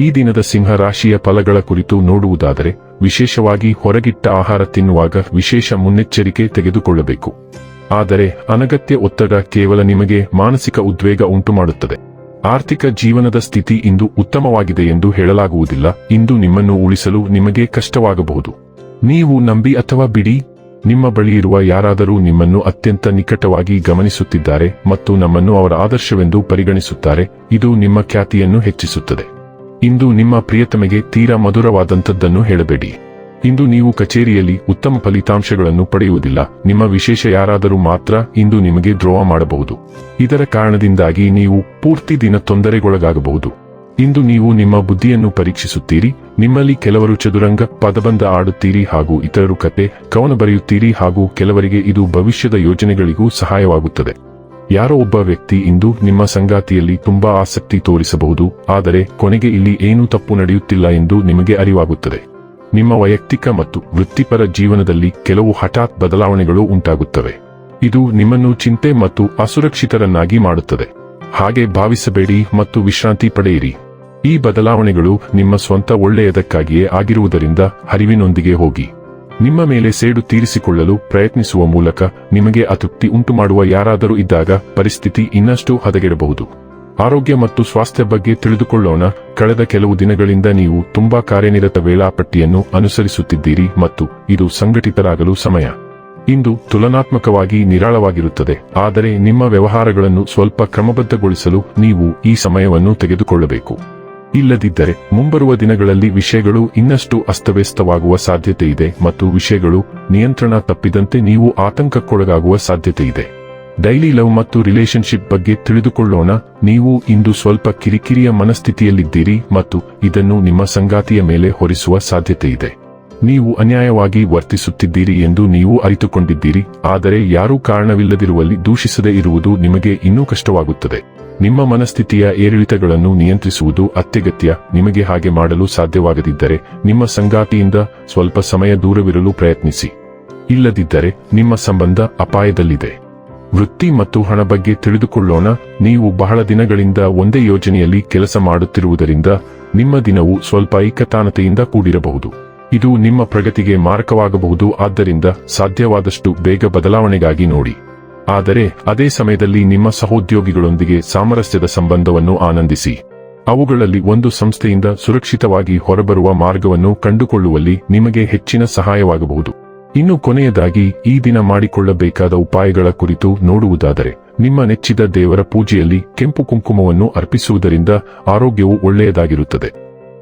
ಈ ದಿನದ ಸಿಂಹ ರಾಶಿಯ ಫಲಗಳ ಕುರಿತು ನೋಡುವುದಾದರೆ, ವಿಶೇಷವಾಗಿ ಹೊರಗಿಟ್ಟ ಆಹಾರ ತಿನ್ನುವಾಗ ವಿಶೇಷ ಮುನ್ನೆಚ್ಚರಿಕೆ ತೆಗೆದುಕೊಳ್ಳಬೇಕು. ಆದರೆ, ಅನಗತ್ಯ ಒತ್ತಡ ಕೇವಲ ನಿಮಗೆ ಮಾನಸಿಕ ಉದ್ವೇಗ ಉಂಟುಮಾಡುತ್ತದೆ. ಆರ್ಥಿಕ ಜೀವನದ ಸ್ಥಿತಿ ಇಂದು ಉತ್ತಮವಾಗಿದೆ ಎಂದು ಹೇಳಲಾಗುವುದಿಲ್ಲ. ಇಂದು ನಿಮ್ಮನ್ನು ಉಳಿಸಲು ನಿಮಗೆ ಕಷ್ಟವಾಗಬಹುದು. ನೀವು ನಂಬಿ ಅಥವಾ ಬಿಡಿ? ನಿಮ್ಮ ಬಳಿ ಇರುವ ಯಾರಾದರೂ ನಿಮ್ಮನ್ನು ಅತ್ಯಂತ ನಿಕಟವಾಗಿ ಗಮನಿಸುತ್ತಿದ್ದಾರೆ ಮತ್ತು ನಮ್ಮನ್ನು ಅವರ ಆದರ್ಶವೆಂದು ಪರಿಗಣಿಸುತ್ತಾರೆ. ಇದು ನಿಮ್ಮ ಖ್ಯಾತಿಯನ್ನು ಹೆಚ್ಚಿಸುತ್ತದೆ. ಇಂದು ನಿಮ್ಮ ಪ್ರಿಯತಮೆಗೆ ತೀರಾ ಮಧುರವಾದಂಥದ್ದನ್ನು ಹೇಳಬೇಡಿ. ಇಂದು ನೀವು ಕಚೇರಿಯಲ್ಲಿ ಉತ್ತಮ ಫಲಿತಾಂಶಗಳನ್ನು ಪಡೆಯುವುದಿಲ್ಲ. ನಿಮ್ಮ ವಿಶೇಷ ಯಾರಾದರೂ ಮಾತ್ರ ಇಂದು ನಿಮಗೆ ದ್ರೋಹ ಮಾಡಬಹುದು. ಇದರ ಕಾರಣದಿಂದಾಗಿ ನೀವು ಪೂರ್ತಿ ದಿನ ತೊಂದರೆಗೊಳಗಾಗಬಹುದು. ಇಂದು ನೀವು ನಿಮ್ಮ ಬುದ್ಧಿಯನ್ನು ಪರೀಕ್ಷಿಸುತ್ತೀರಿ, ನಿಮ್ಮಲ್ಲಿ ಕೆಲವರು ಚದುರಂಗ, ಪದಬಂಧ ಆಡುತ್ತೀರಿ ಹಾಗೂ ಇತರರು ಕತೆ ಕವನ ಬರೆಯುತ್ತೀರಿ ಹಾಗೂ ಕೆಲವರಿಗೆ ಇದು ಭವಿಷ್ಯದ ಯೋಜನೆಗಳಿಗೂ ಸಹಾಯವಾಗುತ್ತದೆ. ಯಾರೋ ಒಬ್ಬ ವ್ಯಕ್ತಿ ಇಂದು ನಿಮ್ಮ ಸಂಗಾತಿಯಲ್ಲಿ ತುಂಬಾ ಆಸಕ್ತಿ ತೋರಿಸಬಹುದು, ಆದರೆ ಕೊನೆಗೆ ಇಲ್ಲಿ ಏನೂ ತಪ್ಪು ನಡೆಯುತ್ತಿಲ್ಲ ಎಂದು ನಿಮಗೆ ಅರಿವಾಗುತ್ತದೆ. ನಿಮ್ಮ ವೈಯಕ್ತಿಕ ಮತ್ತು ವೃತ್ತಿಪರ ಜೀವನದಲ್ಲಿ ಕೆಲವು ಹಠಾತ್ ಬದಲಾವಣೆಗಳು ಉಂಟಾಗುತ್ತವೆ. ಇದು ನಿಮ್ಮನ್ನು ಚಿಂತೆ ಮತ್ತು ಅಸುರಕ್ಷಿತರನ್ನಾಗಿ ಮಾಡುತ್ತದೆ. ಹಾಗೆ ಭಾವಿಸಬೇಡಿ ಮತ್ತು ವಿಶ್ರಾಂತಿ ಪಡೆಯಿರಿ. ಈ ಬದಲಾವಣೆಗಳು ನಿಮ್ಮ ಸ್ವಂತ ಒಳ್ಳೆಯದಕ್ಕಾಗಿಯೇ ಆಗಿರುವುದರಿಂದ ಹರಿವಿನೊಂದಿಗೆ ಹೋಗಿ. ನಿಮ್ಮ ಮೇಲೆ ಸೇಡು ತೀರಿಸಿಕೊಳ್ಳಲು ಪ್ರಯತ್ನಿಸುವ ಮೂಲಕ ನಿಮಗೆ ಅತೃಪ್ತಿ ಉಂಟುಮಾಡುವ ಯಾರಾದರೂ ಇದ್ದಾಗ ಪರಿಸ್ಥಿತಿ ಇನ್ನಷ್ಟು ಹದಗೆಡಬಹುದು. ಆರೋಗ್ಯ ಮತ್ತು ಸ್ವಾಸ್ಥ್ಯ ಬಗ್ಗೆ ತಿಳಿದುಕೊಳ್ಳೋಣ. ಕಳೆದ ಕೆಲವು ದಿನಗಳಿಂದ ನೀವು ತುಂಬಾ ಕಾರ್ಯನಿರತ ವೇಳಾಪಟ್ಟಿಯನ್ನು ಅನುಸರಿಸುತ್ತಿದ್ದೀರಿ ಮತ್ತು ಇದು ಸಂಘಟಿತರಾಗಲು ಸಮಯ. ಇಂದು ತುಲನಾತ್ಮಕವಾಗಿ ನಿರಾಳವಾಗಿರುತ್ತದೆ. ಆದರೆ ನಿಮ್ಮ ವ್ಯವಹಾರಗಳನ್ನು ಸ್ವಲ್ಪ ಕ್ರಮಬದ್ಧಗೊಳಿಸಲು ನೀವು ಈ ಸಮಯವನ್ನು ತೆಗೆದುಕೊಳ್ಳಬೇಕು. ಇಲ್ಲದಿದ್ದರೆ ಮುಂಬರುವ ದಿನಗಳಲ್ಲಿ ವಿಷಯಗಳು ಇನ್ನಷ್ಟು ಅಸ್ತವ್ಯಸ್ತವಾಗುವ ಸಾಧ್ಯತೆ ಇದೆ ಮತ್ತು ವಿಷಯಗಳು ನಿಯಂತ್ರಣ ತಪ್ಪಿದಂತೆ ನೀವು ಆತಂಕಕ್ಕೊಳಗಾಗುವ ಸಾಧ್ಯತೆ ಇದೆ. ಡೈಲಿ ಲವ್ ಮತ್ತು ರಿಲೇಶನ್ಶಿಪ್ ಬಗ್ಗೆ ತಿಳಿದುಕೊಳ್ಳೋಣ. ನೀವು ಇಂದು ಸ್ವಲ್ಪ ಕಿರಿಕಿರಿಯ ಮನಸ್ಥಿತಿಯಲ್ಲಿದ್ದೀರಿ ಮತ್ತು ಇದನ್ನು ನಿಮ್ಮ ಸಂಗಾತಿಯ ಮೇಲೆ ಹೊರಿಸುವ ಸಾಧ್ಯತೆ ಇದೆ. ನೀವು ಅನ್ಯಾಯವಾಗಿ ವರ್ತಿಸುತ್ತಿದ್ದೀರಿ ಎಂದು ನೀವು ಅರಿತುಕೊಂಡಿದ್ದೀರಿ, ಆದರೆ ಯಾರೂ ಕಾರಣವಿಲ್ಲದಿರುವಲ್ಲಿ ದೂಷಿಸದೇ ಇರುವುದು ನಿಮಗೆ ಇನ್ನೂ ಕಷ್ಟವಾಗುತ್ತದೆ. ನಿಮ್ಮ ಮನಸ್ಥಿತಿಯ ಏರಿಳಿತಗಳನ್ನು ನಿಯಂತ್ರಿಸುವುದು ಅತ್ಯಗತ್ಯ, ನಿಮಗೆ ಹಾಗೆ ಮಾಡಲು ಸಾಧ್ಯವಾಗದಿದ್ದರೆ ನಿಮ್ಮ ಸಂಗಾತಿಯಿಂದ ಸ್ವಲ್ಪ ಸಮಯ ದೂರವಿರಲು ಪ್ರಯತ್ನಿಸಿ. ಇಲ್ಲದಿದ್ದರೆ ನಿಮ್ಮ ಸಂಬಂಧ ಅಪಾಯದಲ್ಲಿದೆ. ವೃತ್ತಿ ಮತ್ತು ಹಣ ಬಗ್ಗೆ ತಿಳಿದುಕೊಳ್ಳೋಣ, ನೀವು ಬಹಳ ದಿನಗಳಿಂದ ಒಂದೇ ಯೋಜನೆಯಲ್ಲಿ ಕೆಲಸ ಮಾಡುತ್ತಿರುವುದರಿಂದ ನಿಮ್ಮ ದಿನವು ಸ್ವಲ್ಪ ಏಕತಾನತೆಯಿಂದ ಕೂಡಿರಬಹುದು. ಇದು ನಿಮ್ಮ ಪ್ರಗತಿಗೆ ಮಾರಕವಾಗಬಹುದು, ಆದ್ದರಿಂದ ಸಾಧ್ಯವಾದಷ್ಟು ಬೇಗ ಬದಲಾವಣೆಗಾಗಿ ನೋಡಿ. ಆದರೆ, ಅದೇ ಸಮಯದಲ್ಲಿ ನಿಮ್ಮ ಸಹೋದ್ಯೋಗಿಗಳೊಂದಿಗೆ ಸಾಮರಸ್ಯದ ಸಂಬಂಧವನ್ನು ಆನಂದಿಸಿ. ಅವುಗಳಲ್ಲಿ ಒಂದು ಸಂಸ್ಥೆಯಿಂದ ಸುರಕ್ಷಿತವಾಗಿ ಹೊರಬರುವ ಮಾರ್ಗವನ್ನು ಕಂಡುಕೊಳ್ಳುವಲ್ಲಿ ನಿಮಗೆ ಹೆಚ್ಚಿನ ಸಹಾಯವಾಗಬಹುದು. ಇನ್ನು ಕೊನೆಯದಾಗಿ, ಈ ದಿನ ಮಾಡಿಕೊಳ್ಳಬೇಕಾದ ಉಪಾಯಗಳ ಕುರಿತು ನೋಡುವುದಾದರೆ, ನಿಮ್ಮ ನೆಚ್ಚಿದ ದೇವರ ಪೂಜೆಯಲ್ಲಿ ಕೆಂಪು ಕುಂಕುಮವನ್ನು ಅರ್ಪಿಸುವುದರಿಂದ ಆರೋಗ್ಯವು ಒಳ್ಳೆಯದಾಗಿರುತ್ತದೆ.